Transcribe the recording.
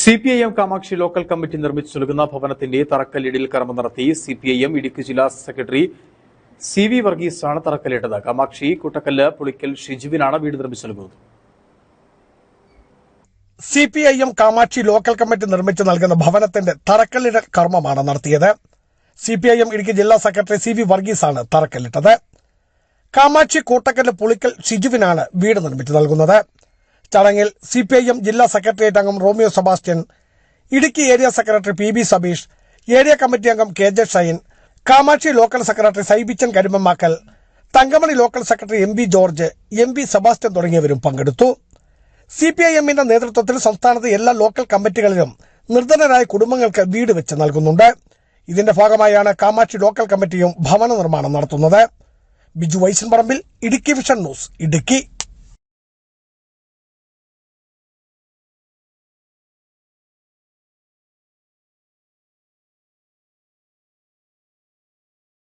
C P I M Kamakshi local committee നിർമ്മിച്ചു നൽകുന്ന ഭവനത്തിന്റെ തറക്കല്ലിടിൽ കർമ്മം നടത്തി C P I M Idukki ജില്ലാ സെക്രട്ടറി സി വി വർഗീസാണ് തറക്കല്ലിട്ടത്. കാമാക്ഷി കുട്ടക്കല്ല് പുളിക്കൽ ഷിജുവിനാണ് വീട് നിർമ്മിച്ചു നൽകുന്നത്. C P I M Kamakshi local committee നിർമ്മിച്ചു നൽകുന്ന ഭവനത്തിന്റെ തറക്കല്ലിടൽ കർമ്മമാണ് നടത്തിയത്. C P I M Idukki ജില്ലാ സെക്രട്ടറി സി വി വർഗീസാണ് തറക്കല്ലിട്ടത്. കാമാക്ഷി കൂട്ടക്കല്ല് പുളിക്കൽ ഷിജുവിനാണ് വീട് നിർമ്മിച്ചു നൽകുന്നത്. ചടങ്ങിൽ സിപിഐഎം ജില്ലാ സെക്രട്ടേറിയറ്റ് അംഗം Romeo Sebastian Idukki area secretary P B Sabeesh area committee അംഗം K J Shine Kamakshi local secretary Saibichan Karimamakkal Thankamani local secretary M B George M B Sebastian തുടങ്ങിയവരും പങ്കെടുത്തു. സി പി ഐ എമ്മിന്റെ നേതൃത്വത്തിൽ സംസ്ഥാനത്തെ എല്ലാ local കമ്മിറ്റികളിലും നിർധനരായ കുടുംബങ്ങൾക്ക് വീട് വെച്ച് നൽകുന്നുണ്ട്. ഇതിന്റെ ഭാഗമായാണ് കാമാക്ഷി ലോക്കൽ കമ്മിറ്റിയും ഭവന നിർമ്മാണം നടത്തുന്നത്. Biju Vaishan Parambil Idukki Vision News Idukki.